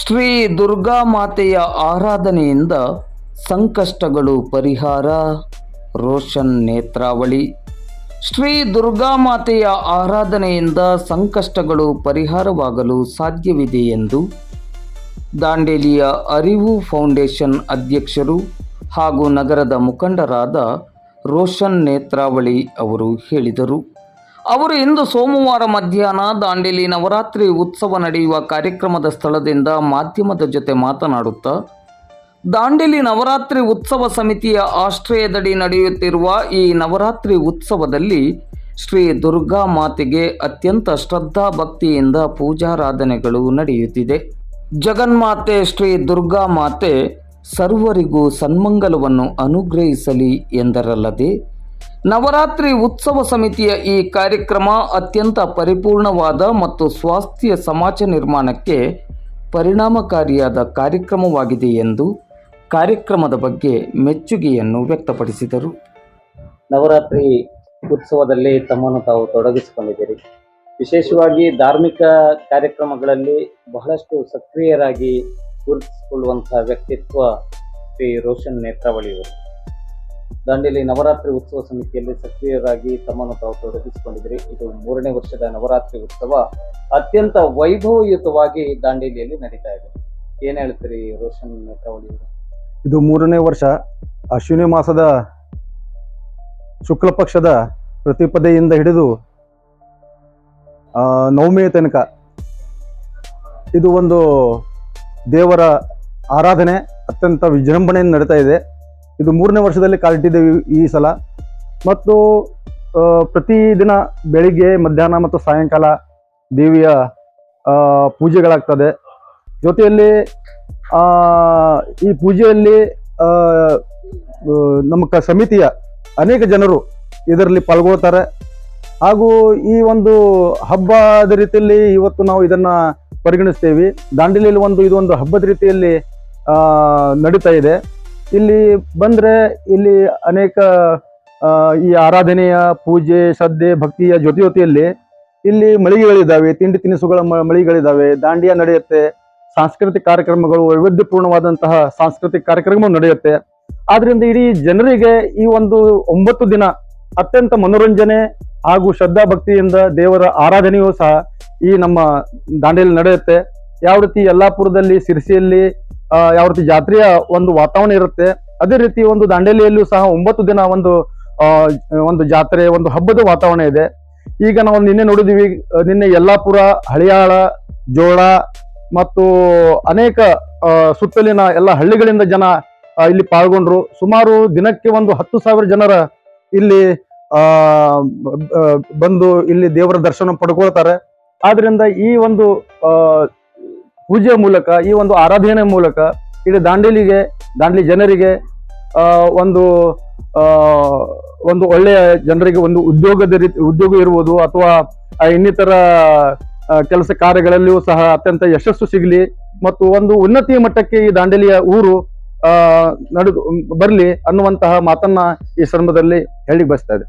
ಶ್ರೀ ದುರ್ಗಾ ಮಾತೆಯ ಆರಾಧನೆಯಿಂದ ಸಂಕಷ್ಟಗಳು ಪರಿಹಾರ, ರೋಷನ್ ನೇತ್ರಾವಳಿ. ಶ್ರೀ ದುರ್ಗಾ ಮಾತೆಯ ಆರಾಧನೆಯಿಂದ ಸಂಕಷ್ಟಗಳು ಪರಿಹಾರವಾಗಲು ಸಾಧ್ಯವಿದೆ ಎಂದು ದಾಂಡೇಲಿಯ ಅರಿವು ಫೌಂಡೇಶನ್ ಅಧ್ಯಕ್ಷರು ಹಾಗೂ ನಗರದ ಮುಖಂಡರಾದ ರೋಷನ್ ನೇತ್ರಾವಳಿ ಅವರು ಹೇಳಿದರು. ಅವರು ಇಂದು ಸೋಮವಾರ ಮಧ್ಯಾಹ್ನ ದಾಂಡೇಲಿ ನವರಾತ್ರಿ ಉತ್ಸವ ನಡೆಯುವ ಕಾರ್ಯಕ್ರಮದ ಸ್ಥಳದಿಂದ ಮಾಧ್ಯಮದ ಜೊತೆ ಮಾತನಾಡುತ್ತಾ, ದಾಂಡೇಲಿ ನವರಾತ್ರಿ ಉತ್ಸವ ಸಮಿತಿಯ ಆಶ್ರಯದಡಿ ನಡೆಯುತ್ತಿರುವ ಈ ನವರಾತ್ರಿ ಉತ್ಸವದಲ್ಲಿ ಶ್ರೀ ದುರ್ಗಾ ಮಾತೆಗೆ ಅತ್ಯಂತ ಶ್ರದ್ಧಾ ಭಕ್ತಿಯಿಂದ ಪೂಜಾರಾಧನೆಗಳು ನಡೆಯುತ್ತಿದೆ. ಜಗನ್ಮಾತೆ ಶ್ರೀ ದುರ್ಗಾ ಮಾತೆ ಸರ್ವರಿಗೂ ಸನ್ಮಂಗಲವನ್ನು ಅನುಗ್ರಹಿಸಲಿ ಎಂದರಲ್ಲದೆ ನವರಾತ್ರಿ ಉತ್ಸವ ಸಮಿತಿಯ ಈ ಕಾರ್ಯಕ್ರಮ ಅತ್ಯಂತ ಪರಿಪೂರ್ಣವಾದ ಮತ್ತು ಸ್ವಾಸ್ಥ್ಯ ಸಮಾಜ ನಿರ್ಮಾಣಕ್ಕೆ ಪರಿಣಾಮಕಾರಿಯಾದ ಕಾರ್ಯಕ್ರಮವಾಗಿದೆ ಎಂದು ಕಾರ್ಯಕ್ರಮದ ಬಗ್ಗೆ ಮೆಚ್ಚುಗೆಯನ್ನು ವ್ಯಕ್ತಪಡಿಸಿದರು. ನವರಾತ್ರಿ ಉತ್ಸವದಲ್ಲಿ ತಮ್ಮನ್ನು ತಾವು ತೊಡಗಿಸಿಕೊಂಡಿದ್ದೀರಿ. ವಿಶೇಷವಾಗಿ ಧಾರ್ಮಿಕ ಕಾರ್ಯಕ್ರಮಗಳಲ್ಲಿ ಬಹಳಷ್ಟು ಸಕ್ರಿಯರಾಗಿ ಗುರುತಿಸಿಕೊಳ್ಳುವಂತಹ ವ್ಯಕ್ತಿತ್ವ ಶ್ರೀ ರೋಷನ್ ನೇತ್ರಾವಳಿಯವರು. ದಾಂಡೇಲಿ ನವರಾತ್ರಿ ಉತ್ಸವ ಸಮಿತಿಯಲ್ಲಿ ಸಕ್ರಿಯರಾಗಿ ತಮ್ಮನ್ನು ತಾವು ತೊಡಗಿಸಿಕೊಂಡಿದ್ದೀರಿ. ಇದು ಮೂರನೇ ವರ್ಷದ ನವರಾತ್ರಿ ಉತ್ಸವ. ಅತ್ಯಂತ ವೈಭವಯುತವಾಗಿ ದಾಂಡೇಲಿಯಲ್ಲಿ ನಡೀತಾ ಇದೆ. ಏನ್ ಹೇಳ್ತೀರಿ ರೋಷನ್ ನೇತ್ರಾವಳಿ ಇದು ಮೂರನೇ ವರ್ಷ. ಅಶ್ವಿನಿ ಮಾಸದ ಶುಕ್ಲ ಪಕ್ಷದ ಪ್ರತಿಪದೆಯಿಂದ ಹಿಡಿದು ನವಮಿಯ ತನಕ ಇದು ಒಂದು ದೇವರ ಆರಾಧನೆ, ಅತ್ಯಂತ ವಿಜೃಂಭಣೆಯಿಂದ ನಡೀತಾ ಇದೆ. ಇದು ಮೂರನೇ ವರ್ಷದಲ್ಲಿ ಕಾಲಿಟ್ಟಿದ್ದೇವೆ ಈ- ಸಲ. ಮತ್ತು ಪ್ರತಿದಿನ ಬೆಳಿಗ್ಗೆ, ಮಧ್ಯಾಹ್ನ ಮತ್ತು ಸಾಯಂಕಾಲ ದೇವಿಯ ಪೂಜೆಗಳಾಗ್ತದೆ. ಜೊತೆಯಲ್ಲಿ ಈ ಪೂಜೆಯಲ್ಲಿ ನಮ್ಮ ಕ, ಸಮಿತಿಯ ಅನೇಕ ಜನರು ಇದರಲ್ಲಿ ಪಾಲ್ಗೊಳ್ತಾರೆ. ಹಾಗೂ ಈ ಒಂದು ಹಬ್ಬದ ರೀತಿಯಲ್ಲಿ ಇವತ್ತು ನಾವು ಇದನ್ನು ಪರಿಗಣಿಸ್ತೇವೆ. ದಾಂಡೇಲಿಯಲ್ಲಿ ಒಂದು ಇದು ಒಂದು ಹಬ್ಬದ ರೀತಿಯಲ್ಲಿ ನಡೀತಾ ಇದೆ. ಇಲ್ಲಿ ಬಂದ್ರೆ ಇಲ್ಲಿ ಅನೇಕ ಈ ಆರಾಧನೆಯ ಪೂಜೆ, ಶ್ರದ್ಧೆ, ಭಕ್ತಿಯ ಜೊತೆ ಜೊತೆಯಲ್ಲಿ ಇಲ್ಲಿ ಮಳಿಗೆಗಳಿದ್ದಾವೆ, ತಿಂಡಿ ತಿನಿಸುಗಳ ಮಳಿಗೆಗಳಿದ್ದಾವೆ, ದಾಂಡಿಯ ನಡೆಯುತ್ತೆ, ಸಾಂಸ್ಕೃತಿಕ ಕಾರ್ಯಕ್ರಮಗಳು, ವೈವಿಧ್ಯಪೂರ್ಣವಾದಂತಹ ಸಾಂಸ್ಕೃತಿಕ ಕಾರ್ಯಕ್ರಮ ನಡೆಯುತ್ತೆ. ಆದ್ರಿಂದ ಇಡೀ ಜನರಿಗೆ ಈ ಒಂದು ಒಂಬತ್ತು ದಿನ ಅತ್ಯಂತ ಮನೋರಂಜನೆ ಹಾಗೂ ಶ್ರದ್ಧಾ ಭಕ್ತಿಯಿಂದ ದೇವರ ಆರಾಧನೆಯೂ ಸಹ ಈ ನಮ್ಮ ದಾಂಡೇಲಿ ನಡೆಯುತ್ತೆ. ಯಾವ ರೀತಿ ಯಲ್ಲಾಪುರದಲ್ಲಿ, ಸಿರ್ಸಿಯಲ್ಲಿ ಯಾವ ರೀತಿ ಜಾತ್ರೆಯ ಒಂದು ವಾತಾವರಣ ಇರುತ್ತೆ, ಅದೇ ರೀತಿ ಒಂದು ದಾಂಡೇಲಿಯಲ್ಲೂ ಸಹ ಒಂಬತ್ತು ದಿನ ಒಂದು ಒಂದು ಜಾತ್ರೆ, ಒಂದು ಹಬ್ಬದ ವಾತಾವರಣ ಇದೆ. ಈಗ ನಾವು ನಿನ್ನೆ ನೋಡಿದೀವಿ ನಿನ್ನೆ ಯಲ್ಲಾಪುರ, ಹಳಿಯಾಳ, ಜೋಳ ಮತ್ತು ಅನೇಕ ಸುತ್ತಲಿನ ಎಲ್ಲ ಹಳ್ಳಿಗಳಿಂದ ಜನ ಇಲ್ಲಿ ಪಾಲ್ಗೊಂಡ್ರು. ಸುಮಾರು ದಿನಕ್ಕೆ ಒಂದು ಹತ್ತು ಸಾವಿರ ಜನರ ಇಲ್ಲಿ ಬಂದು ಇಲ್ಲಿ ದೇವರ ದರ್ಶನ ಪಡ್ಕೊಳ್ತಾರೆ. ಆದ್ರಿಂದ ಈ ಒಂದು ಪೂಜೆಯ ಮೂಲಕ, ಈ ಒಂದು ಆರಾಧನೆ ಮೂಲಕ ಇಡೀ ದಾಂಡೇಲಿಗೆ, ದಾಂಡೇಲಿ ಜನರಿಗೆ ಒಂದು ಒಂದು ಒಳ್ಳೆಯ ಜನರಿಗೆ ಒಂದು ಉದ್ಯೋಗದ ರೀತಿ, ಉದ್ಯೋಗ ಇರುವುದು ಅಥವಾ ಇನ್ನಿತರ ಕೆಲಸ ಕಾರ್ಯಗಳಲ್ಲಿಯೂ ಸಹ ಅತ್ಯಂತ ಯಶಸ್ಸು ಸಿಗಲಿ ಮತ್ತು ಒಂದು ಉನ್ನತಿಯ ಮಟ್ಟಕ್ಕೆ ಈ ದಾಂಡೇಲಿಯ ಊರು ನಡೆದು, ಬರಲಿ ಅನ್ನುವಂತಹ ಮಾತನ್ನ ಈ ಸಂದರ್ಭದಲ್ಲಿ ಹೇಳಿ ಬಯಸ್ತಾ ಇದೆ